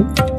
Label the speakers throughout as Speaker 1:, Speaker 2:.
Speaker 1: Música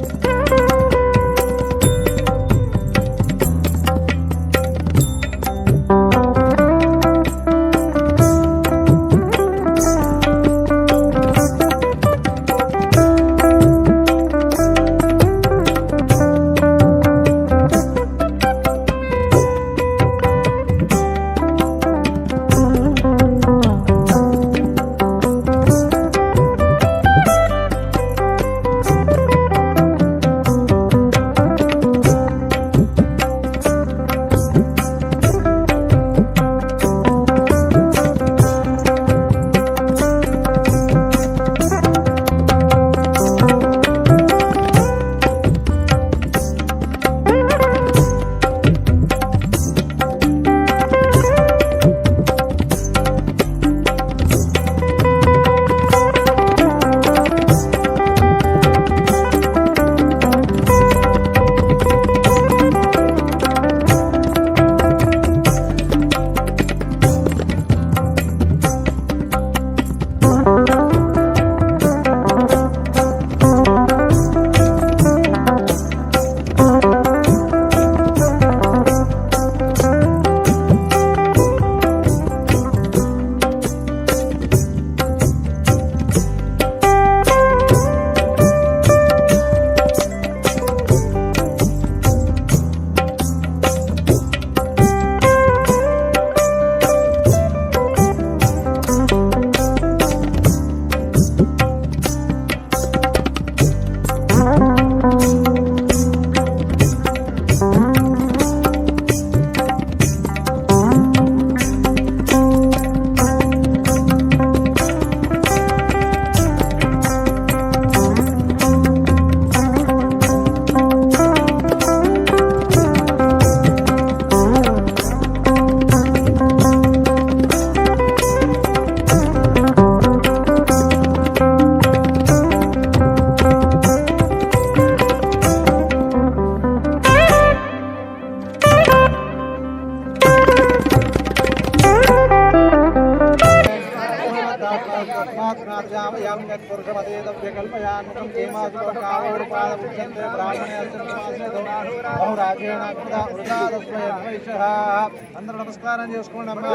Speaker 1: అందరూ నమస్కారం చేసుకోండి అమ్మా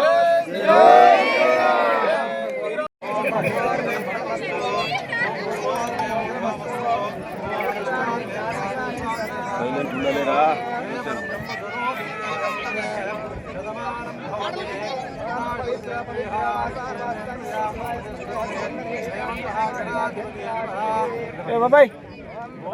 Speaker 2: ఏ బాబాయ్.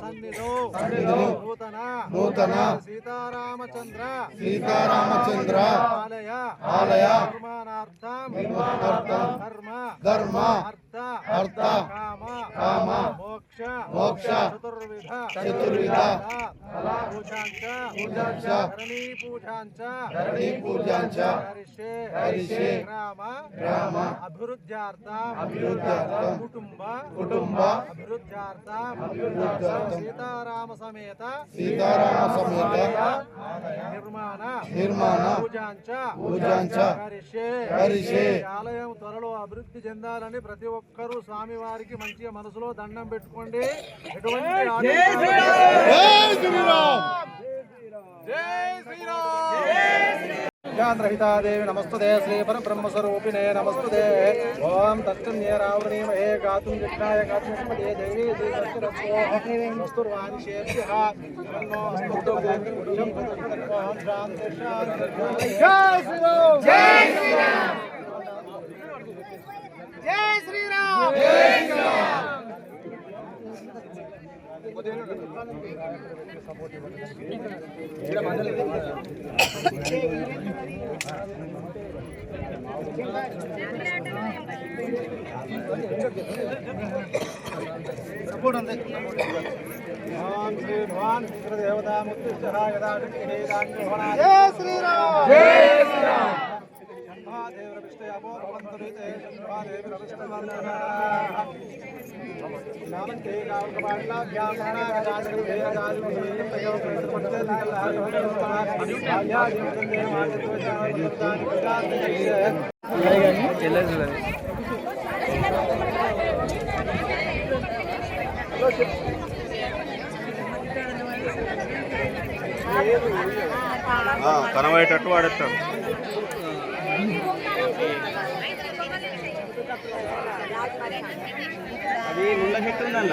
Speaker 2: సన్నిధో నూతన
Speaker 1: నూతన
Speaker 2: సీతారామచంద్ర
Speaker 1: సీతారామచంద్ర
Speaker 2: ఆలయ
Speaker 1: ఆలయ
Speaker 2: నిర్మాణార్థం
Speaker 1: నిర్మాణార్థం ಧರ್ಮ
Speaker 2: ಅರ್ಥ
Speaker 1: ಕಾಮ
Speaker 2: మోక్ష
Speaker 1: మోక్ష
Speaker 2: చతుర్విధ
Speaker 1: చతుర్విధ
Speaker 2: పూజాంచ
Speaker 1: పూజాంచ
Speaker 2: ధరణీ పూజాంచ
Speaker 1: ధరణీ పూజాంచ
Speaker 2: హరిషే
Speaker 1: హరిషే
Speaker 2: గ్రామ
Speaker 1: గ్రామ
Speaker 2: అభివృద్ధ్యార్థం
Speaker 1: అభివృద్ధ్యార్థం
Speaker 2: కుటుంబ
Speaker 1: కుటుంబ
Speaker 2: అభివృద్ధ్యార్థం
Speaker 1: అభివృద్ధ్యార్థం
Speaker 2: సీతారామ సమేత
Speaker 1: సీతారామ సమేత
Speaker 2: నిర్మాణ
Speaker 1: నిర్మాణ
Speaker 2: పూజాంచ
Speaker 1: పూజాంచ
Speaker 2: హరిషే
Speaker 1: హరిషే.
Speaker 2: ఆలయం త్వరలో అభివృద్ధి చెందాలని ప్రతి ఒక్కరూ స్వామి వారికి మంచిగా మనసులో దండం పెట్టుకోండి. ఎటువంటి ఆటంకాలు-
Speaker 1: జై శ్రీరామ్
Speaker 2: జై శ్రీరామ్
Speaker 1: విద్యాంధ్రహితా దేవి నమస్తుదే శ్రీ పరబ్రహ్మస్వరూపిణే నమస్తుదే ఓం తత్కన్యేరావృణీమహే గాతుం యజ్ఞాయ గాతుం యజ్ఞపదే దేవీ శ్రీరస్వస్తుర్వాణిషేభ్యः తన్నో అస్తు ఓం శాంతి శాంతి జై శ్రీరామ్ జై శ్రీరామ్ జై శ్రీరామ్ సపోర్ట్ ఉంది. ఓం శ్రీ భగవాన్ శ్రీదేవతాముత్తిష్టః యదా విఘ్నేదాన్యోహనాయ జై శ్రీరామ్. జై శ్రీరామ్ మహాదేవ
Speaker 3: కనబడేటట్టు వాడేస్తాడు అది ముండ చెట్టు ఉందల్ల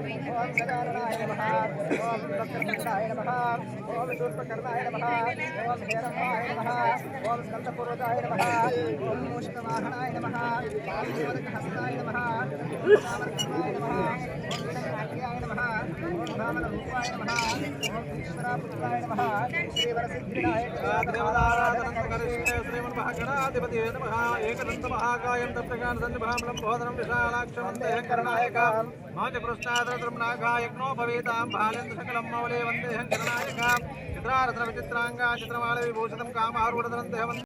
Speaker 1: ఓం సదారణాయ నమః. ఓం భక్తచంద్రాయ నమః ఓం శూర్పకర్ణాయ నమః ఓం హేరంబాయ నమః ఓం స్కందపూర్వకాయ నమః ఓం మూషికవాహనాయ నమః ఓం శివదకహస్తాయ నమః ఓం రామకృష్ణాయ నమః ఓం నమః ఓం రామనరూపాయ నమః ఓం ఈశ్వరాపుత్రాయ నమః
Speaker 2: ఏకదంత మహాకాయం తప్తగాన సన్నిభాం బోధనం విశాలాక్షమంతే. మాచపృష్టాదరం నాగాయజ్ఞో భవేతాం బాలేంద్ర సకలం మౌలే వందేహం కరుణాయక చిత్రారత్న విచిత్రాంగా చిత్రమాల విభూషితం కామారూఢధరం దేవం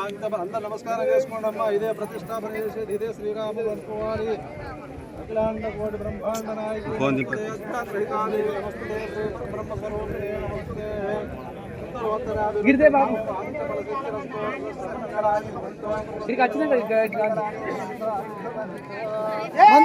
Speaker 2: అంత అందరు నమస్కారం చేసుకోండి అమ్మా ఇదే ప్రతిష్టాపన చేసేది ఇదే శ్రీరాములు అనుకోవాలి అఖిలాండ కోటి బ్రహ్మాండ నాయకుడు
Speaker 1: ఇక్కడికి వచ్చినాక
Speaker 2: ఓం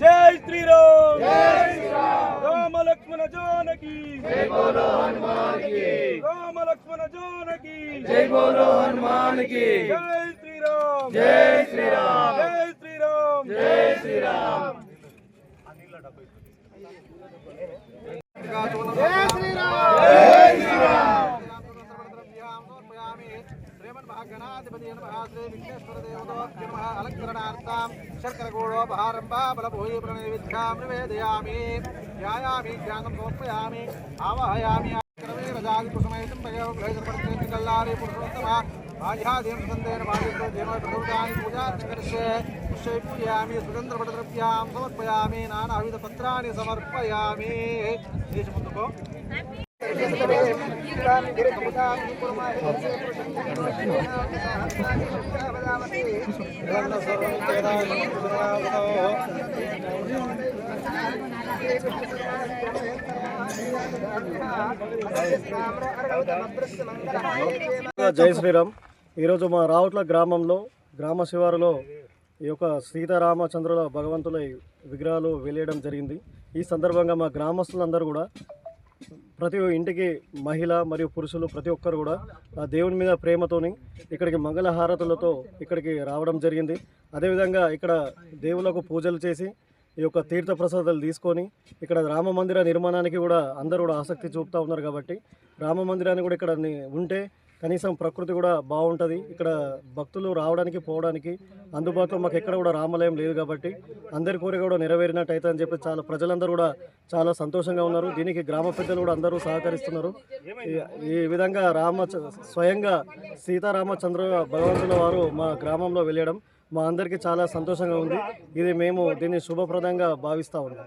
Speaker 3: జై శ్రీరామ్! రామ లక్ష్మణ జానకి! రామ లక్ష్మణ జానకి! జై బోలో హనుమానికి! జై శ్రీరామ్! జై శ్రీరామ్! జై శ్రీరామ్! జై శ్రీరామ్!
Speaker 2: జై శ్రీరామ్! గణాధిపతి శ్రీ విఘ్నేశ్వర దేవతోర్జుమ అలంకరణార్థం శర్కరగూఢోపహారంభాబలభూయి ప్రణైవిధ్యాం నివేదయామి ధ్యాయామి ధ్యానం సమర్పయామి ఆవాహయామి జాతికుసమేతం ప్రయోగకల్లారి పురుషోత్తమ బాహ్యాదీం సందేన బాధ్యతో దేవ ప్రభుతాన్ని పూజాకరిష్యే పుష్యై పూజయామి సుగంధపటద్రవ్యాం సమర్పయామి నానావిధ పత్రాన్ని సమర్పయామి దేశముందుకో
Speaker 4: జై శ్రీరామ్. ఈరోజు మా రావుట్ల గ్రామంలో గ్రామ శివారులో ఈ యొక్క సీతారామచంద్రుల భగవంతుల విగ్రహాలు వెలియడం జరిగింది. ఈ సందర్భంగా మా గ్రామస్తులందరూ కూడా ప్రతి ఇంటికి మహిళ మరియు పురుషులు ప్రతి ఒక్కరు కూడా ఆ దేవుని మీద ప్రేమతోని ఇక్కడికి మంగళ హారతులతో ఇక్కడికి రావడం జరిగింది. అదేవిధంగా ఇక్కడ దేవులకు పూజలు చేసి ఈ యొక్క తీర్థ ప్రసాదాలు తీసుకొని ఇక్కడ రామ మందిర నిర్మాణానికి కూడా అందరూ కూడా ఆసక్తి చూపుతూ ఉన్నారు కాబట్టి రామ మందిరాన్ని కూడా ఇక్కడ ఉంటే కనీసం ప్రకృతి కూడా బాగుంటుంది. ఇక్కడ భక్తులు రావడానికి పోవడానికి అందుబాటులో మాకు ఎక్కడ కూడా రామాలయం లేదు కాబట్టి అందరి కోరిక కూడా నెరవేరినట్టు అవుతుంది అని చెప్పి చాలా ప్రజలందరూ కూడా చాలా సంతోషంగా ఉన్నారు. దీనికి గ్రామ పెద్దలు కూడా అందరూ సహకరిస్తున్నారు. ఈ- ఈ విధంగా రామ స్వయంగా సీతారామచంద్ర భగవంతుల వారు మా గ్రామంలో వెళ్ళడం మా అందరికీ చాలా సంతోషంగా ఉంది. ఇది మేము దీన్ని శుభప్రదంగా భావిస్తూ ఉన్నాం.